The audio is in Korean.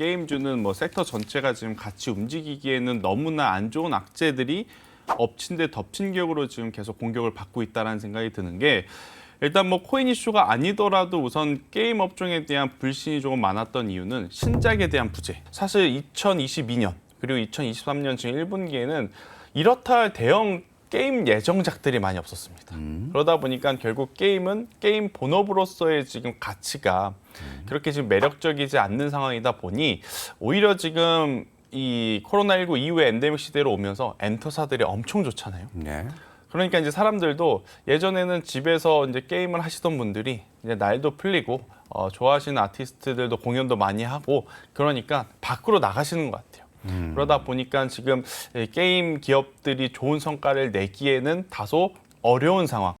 게임주는 뭐 섹터 전체가 지금 같이 움직이기에는 너무나 안 좋은 악재들이 엎친 데 덮친 격으로 지금 계속 공격을 받고 있다는 생각이 드는 게 일단 뭐 코인 이슈가 아니더라도 우선 게임 업종에 대한 불신이 조금 많았던 이유는 신작에 대한 부재. 사실 2022년 그리고 2023년 지금 1분기에는 이렇다 할 대형 게임 예정작들이 많이 없었습니다. 그러다 보니까 결국 게임은 게임 본업으로서의 지금 가치가 그렇게 지금 매력적이지 않는 상황이다 보니 오히려 지금 이 코로나19 이후에 엔데믹 시대로 오면서 엔터사들이 엄청 좋잖아요. 네. 그러니까 이제 사람들도 예전에는 집에서 이제 게임을 하시던 분들이 이제 날도 풀리고 어, 좋아하시는 아티스트들도 공연도 많이 하고 그러니까 밖으로 나가시는 것 같아요. 그러다 보니까 지금 이 게임 기업들이 좋은 성과를 내기에는 다소 어려운 상황.